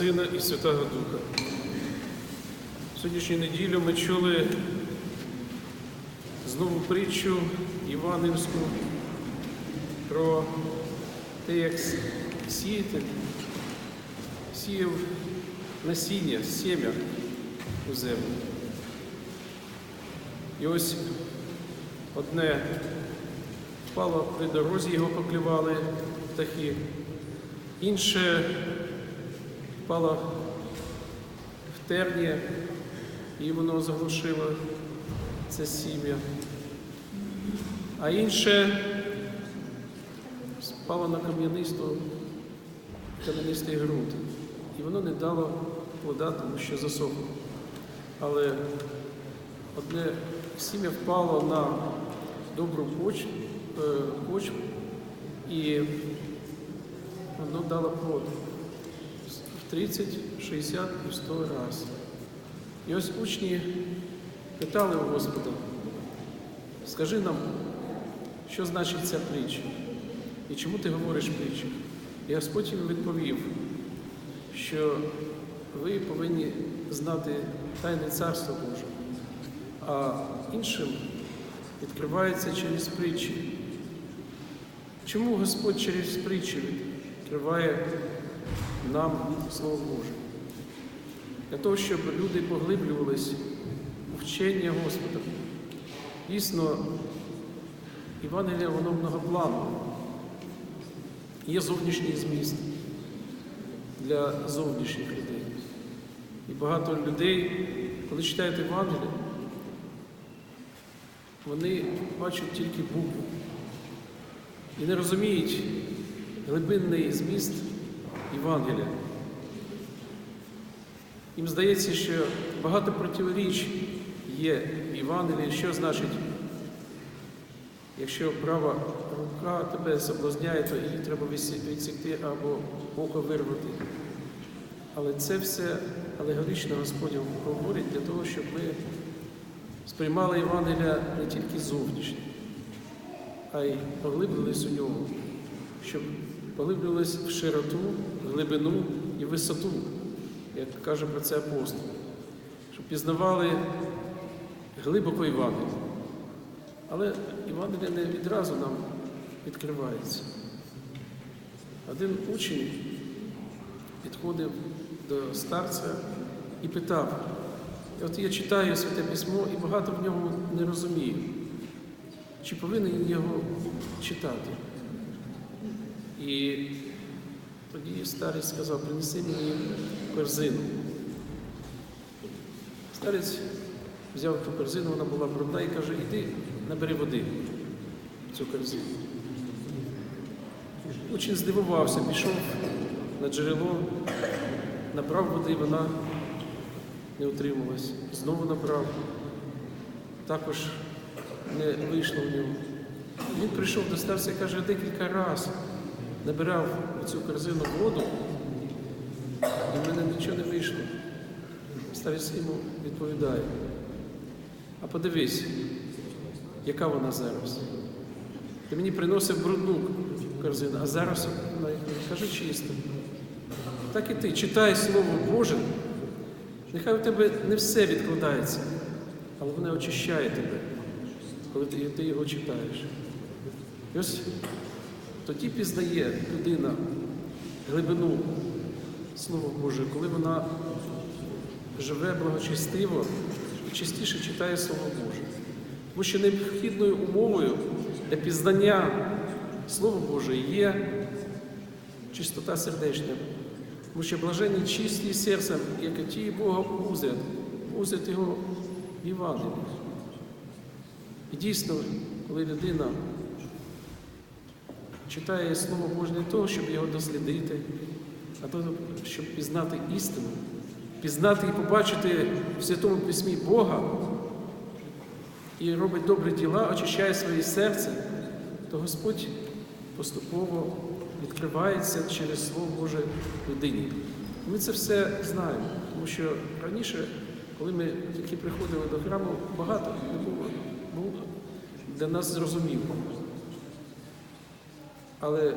Сина і Святого Духа. Сьогоднішню неділю ми чули знову притчу Іванівську про те, як сіяти, сіяв насіння, сім'я у землю. І ось одне впало при дорозі, його поклювали птахи, інше впало в терні, і воно заглушило це сім'я. А інше спало на кам'янисту, кам'янистий ґрунт. І воно не дало плода, тому що засохло. Але одне сім'я впало на добру поч- е, почву, і воно дало плод 30, 60 і 100 разів. І ось учні питали у Господа, скажи нам, що значить ця притча? І чому ти говориш притчу? І Господь їм відповів, що ви повинні знати тайне Царство Боже, а іншим відкривається через притчі. Чому Господь через притчі відкриває нам Слово Боже? Для того, щоб люди поглиблювались у вчення Господа. Дійсно, Євангелія, воно многопланове. Є зовнішній зміст для зовнішніх людей. І багато людей, коли читають Євангеліє, вони бачать тільки букву і не розуміють глибинний зміст Євангелія. Їм здається, що багато протиріч є в Євангелії, що значить, якщо права рука тебе соблазняє, то її треба відсікти або око вирвати. Але це все алегорично Господь говорить для того, щоб ми сприймали Євангелія не тільки зовнішньо, а й поглиблились у нього, щоб поглиблились в широту, глибину і висоту, як каже про це апостол, щоб пізнавали глибоко Євангелія. Але Євангелія не відразу нам відкривається. Один учень підходив до старця і питав, от я читаю Святе Письмо і багато в ньому не розумію. Чи повинен його читати? І тоді старець сказав, принеси мені корзину. Старець взяв ту корзину, вона була брудна і каже, іди набери води в цю корзину. Учень здивувався, пішов на джерело, набрав води, вона не утрималась. Знову набрав. Також не вийшло в нього. Він прийшов до старця і каже, декілька разів набирав цю корзину воду, і в мене нічого не вийшло. Старець йому відповідає. А подивись, яка вона зараз. Ти мені приносив брудну корзину, а зараз вона каже чисто. Так і ти читай Слово Боже, нехай у тебе не все відкладається, але воно очищає тебе, коли ти його читаєш. І ось тоді пізнає людина глибину Слова Боже, коли вона живе благочестиво і частіше читає Слово Боже. Тому що необхідною умовою для пізнання Слова Боже є чистота сердечна. Тому що блаженні чисті серцем, як ті Бога узрять, узрять Його в. І дійсно, коли людина читає Слово Боже не того, щоб його дослідити, а того, щоб пізнати істину, пізнати і побачити в Святому Письмі Бога і робить добрі діла, очищає своє серце, то Господь поступово відкривається через Слово Боже людині. Ми це все знаємо, тому що раніше, коли ми тільки приходили до храму, багато не було, було для нас зрозуміло. Але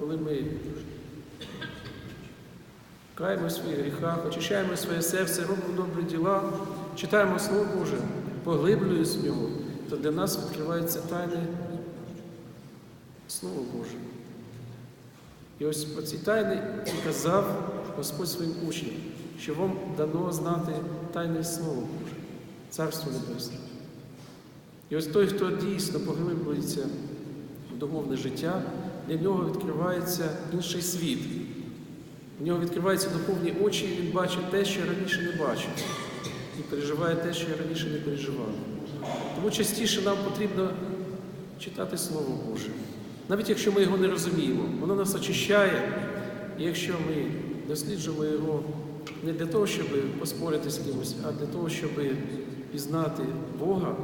коли ми каємо в своїх гріхах, очищаємо своє серце, робимо добрі діла, читаємо Слово Боже, поглиблюємось в нього, то для нас відкривається тайне Слово Боже. І ось про ці тайни і казав Господь своїм учням, що вам дано знати тайне Слово Боже, Царство Небесне. І ось той, хто дійсно поглиблюється в духовне життя, для нього відкривається інший світ. У нього відкриваються духовні очі, і він бачить те, що раніше не бачив, і переживає те, що раніше не переживав. Тому частіше нам потрібно читати Слово Боже. Навіть якщо ми його не розуміємо, воно нас очищає, і якщо ми досліджуємо його не для того, щоб поспорити з кимось, а для того, щоб пізнати Бога,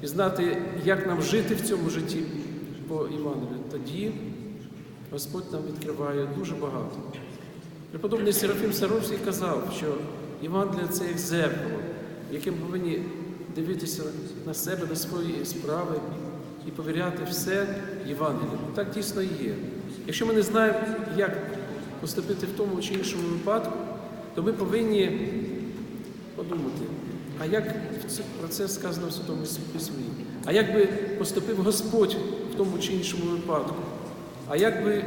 пізнати, як нам жити в цьому житті по Івангелію, тоді Господь нам відкриває дуже багато. Преподобний Серафім Саровський казав, що Євангелія це як зеркало, яким повинні дивитися на себе, на свої справи і повіряти все Євангелію. Так дійсно і є. Якщо ми не знаємо, як поступити в тому чи іншому випадку, то ми повинні подумати, а як про це сказано в Святому Письмі? А як би поступив Господь в тому чи іншому випадку? А як би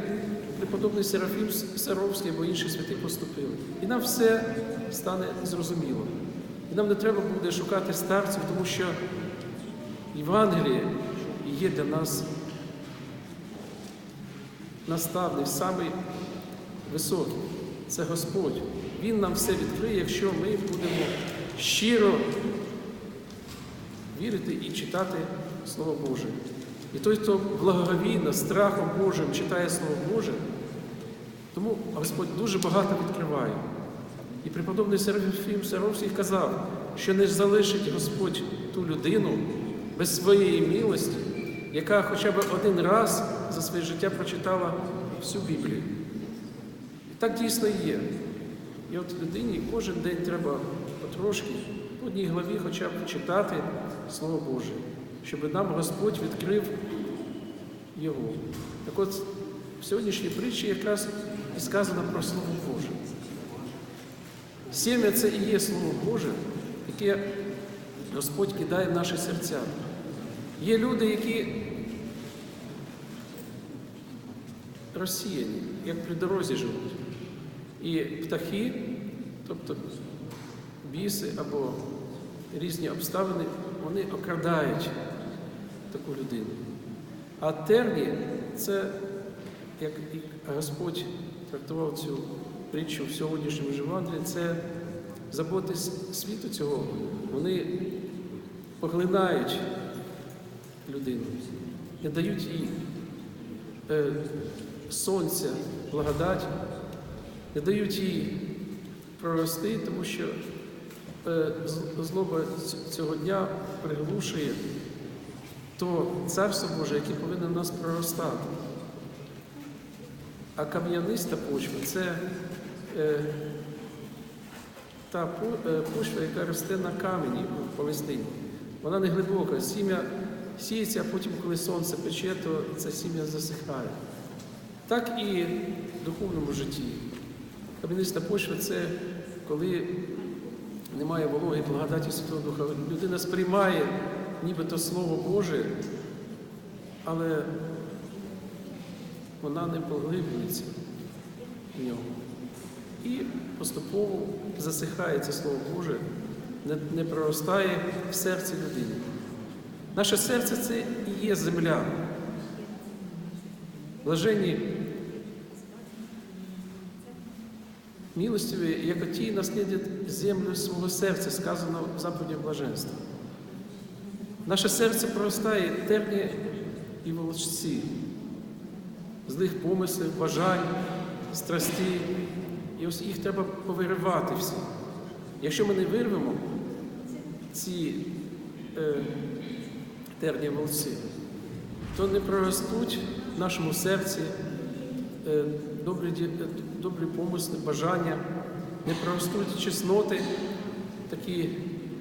преподобний Серафім Саровський або інші святи поступили? І нам все стане зрозуміло. І нам не треба буде шукати старців, тому що Євангеліє є для нас наставник, самий високий. Це Господь. Він нам все відкриє, якщо ми будемо щиро вірити і читати Слово Боже. І той, хто благоговійно, страхом Божим читає Слово Боже, тому Господь дуже багато відкриває. І преподобний Серафім Саровський казав, що не залишить Господь ту людину без своєї милості, яка хоча б один раз за своє життя прочитала всю Біблію. І так дійсно і є. І от людині кожен день треба потрошки, по одній главі хоча б читати Слово Боже, щоб нам Господь відкрив його. Так от в сьогоднішній притчі якраз і сказано про Слово Боже. Сім'я це і є Слово Боже, яке Господь кидає в наші серця. Є люди, які розсіяні, як при дорозі живуть. І птахи, тобто біси або різні обставини, вони окрадають таку людину. А терні це, як Господь трактував цю притчу в сьогоднішньому Живандрі, це заботи світу цього. Вони поглинають людину, не дають їй е, сонця, благодать, не дають їй прорости, тому що злоба цього дня приглушує то царство Боже, яке повинно в нас проростати. А кам'яниста почва це е, та почва, яка росте на камені в Палестині. Вона не глибока, сім'я сіється, а потім, коли сонце пече, то ця сім'я засихає. Так і в духовному житті. Кам'яниста почва це коли немає вологи, благодаті Святого Духа. Людина сприймає нібито Слово Боже, але вона не поглиблюється в нього. І поступово засихає це Слово Боже, не, не проростає в серці людини. Наше серце це і є земля. Блаженні милостиві, як оті наслідять землю свого серця, сказано в заповіді блаженства. Наше серце проростає терні і волочці, злих помислів, бажань, страстей. І ось їх треба повиривати всі. Якщо ми не вирвемо ці е, терні волці, то не проростуть в нашому серці е, добрі, е, добрі помисли, бажання, не проростуть чесноти, такі,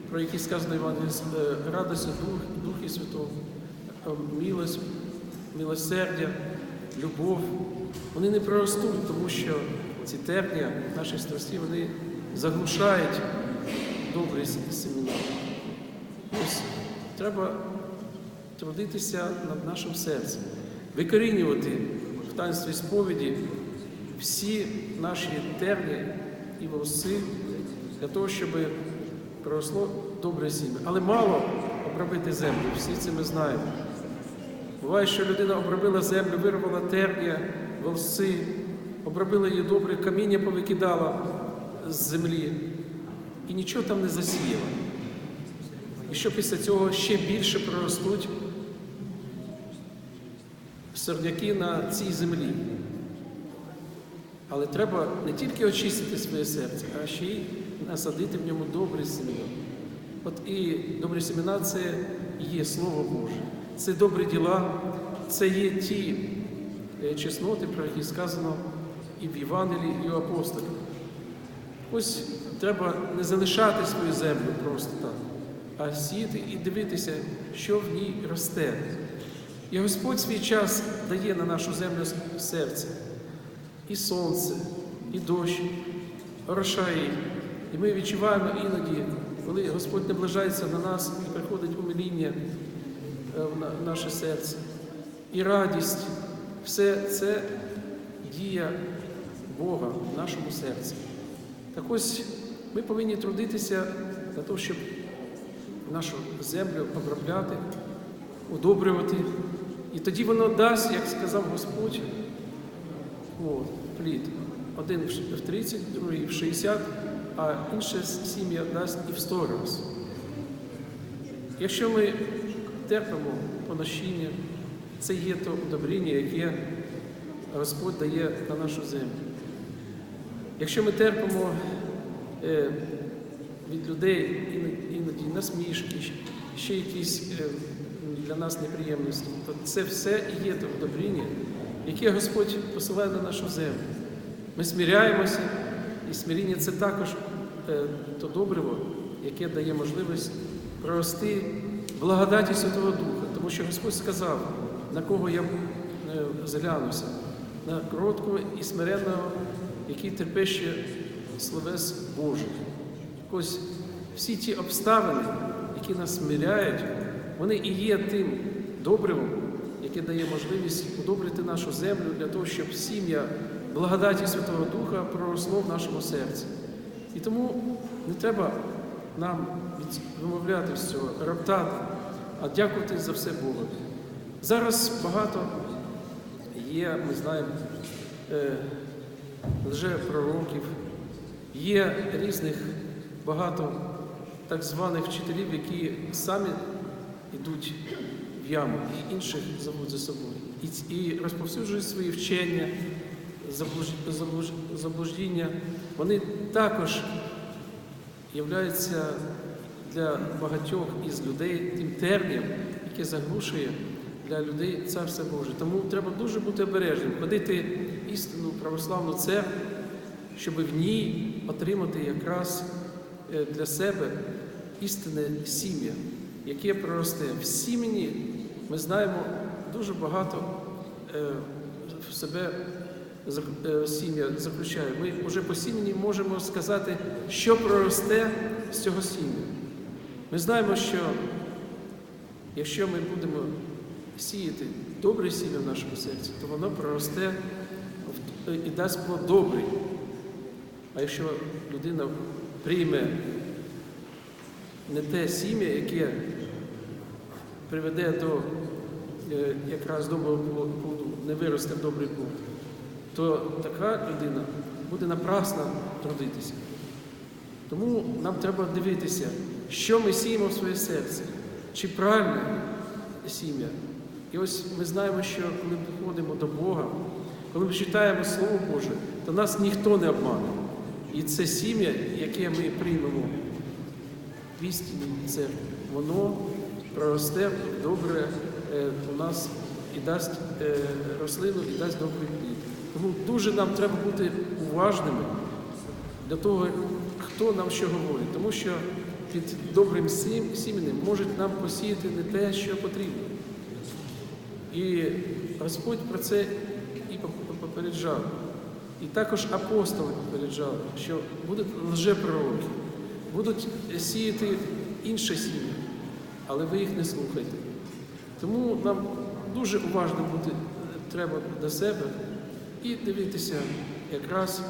про які сказано Івангелії, е, радость Дух, Духі Святого, е, милость, милосердя, любов. Вони не проростуть, тому що ці терня наших страстей, вони заглушають добрі семена. Ось треба трудитися над нашим серцем, викорінювати в таїнстві сповіді всі наші терні і волоси для того, щоб проросло добре сім'я. Але мало обробити землю, всі це ми знаємо. Буває, що людина обробила землю, вирвала терня, волоси, обробила її добре, каміння повикидала з землі і нічого там не засіяла. І що після цього ще більше проростуть сорняки на цій землі. Але треба не тільки очистити своє серце, а ще й насадити в ньому добрі семена. От і добрі семена це є Слово Боже, це добрі діла, це є ті е, чесноти, про які сказано і в Євангелії, і в апостолів. Ось треба не залишати свою землю просто так, а сіяти і дивитися, що в ній росте. І Господь свій час дає на нашу землю серце, і сонце, і дощ, орошає. І ми відчуваємо іноді, коли Господь наближається на нас і приходить умиління е, в наше серце, і радість, все це дія Бога в нашому серці. Так ось ми повинні трудитися для того, щоб нашу землю обробляти, удобрювати. І тоді воно дасть, як сказав Господь, от, плід. Один в 30, другий в 60, а інша сім'я дасть і в 100 раз. Якщо ми терпимо поношіння, це є то удобріння, яке Господь дає на нашу землю. Якщо ми терпимо е, від людей іноді, насмішки, ще якісь е, для нас неприємності, то це все і є те удобріння, яке Господь посилає на нашу землю. Ми сміряємося, і смиріння це також е, то добриво, яке дає можливість прорости благодаті Святого Духа. Тому що Господь сказав, на кого я е, зглянуся, на короткого і смиренного, який терпеще словес Божих. Ось всі ті обставини, які нас смиряють, вони і є тим добривом, яке дає можливість удобрити нашу землю для того, щоб сім'я благодаті Святого Духа проросло в нашому серці. І тому не треба нам від- вимовляти з цього, роптати, а дякувати за все Богу. Зараз багато є, ми знаємо, е, лжепророків, є різних багато так званих вчителів, які самі йдуть яму і інших зовуть за собою. І, і розповсюджують свої вчення, заблуж- заблуж- заблуждіння. Вони також являються для багатьох із людей тим тернем, яке заглушує для людей Царство Боже. Тому треба дуже бути обережним, ходити в істинну православну церкву, щоб в ній отримати якраз е, для себе істинне сім'я, яке проросте. В сім'ї ми знаємо дуже багато е, в себе е, сім'я заключає. Ми вже по сім'ї можемо сказати, що проросте з цього сім'я. Ми знаємо, що якщо ми будемо сіяти добре сім'я в нашому серці, то воно проросте і дасть плод добрий. А якщо людина прийме не те сім'я, яке приведе до е, якраз доброго плоду, не виросте в добрий плод, то така людина буде напрасно трудитися. Тому нам треба дивитися, що ми сіємо в своє серце, чи правильне сім'я. І ось ми знаємо, що коли ми приходимо до Бога, коли ми читаємо Слово Боже, то нас ніхто не обмане. І це сім'я, яке ми приймемо в істинній церкві, воно проросте добре е, у нас і дасть е, рослину, і дасть добрий плід. Тому дуже нам треба бути уважними для того, хто нам що говорить, тому що під добрим сім- сіменем можуть нам посіяти не те, що потрібно. І Господь про це і попереджав. І також апостоли попереджали, що будуть лжепророки, будуть сіяти інше сім'я, але ви їх не слухайте. Тому нам дуже уважно бути е, треба до себе і дивитися якраз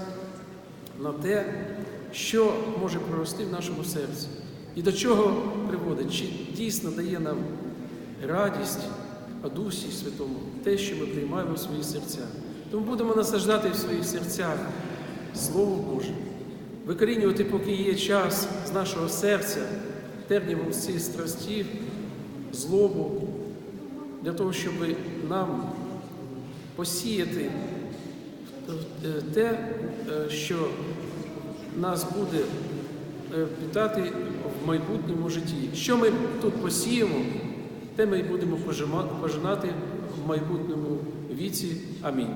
на те, що може прорости в нашому серці, і до чого приводить, чи дійсно дає нам радість о Дусі Святому, те, що ми приймаємо в свої серця. Тому будемо насаждати в своїх серцях Слово Боже, викорінювати, поки є час з нашого серця, тернівом всі страсті, злобу, для того, щоб нам посіяти е, те, е, що нас буде е, питати в майбутньому житті. Що ми тут посіємо, те ми й будемо пожинати в майбутньому віці. Амінь.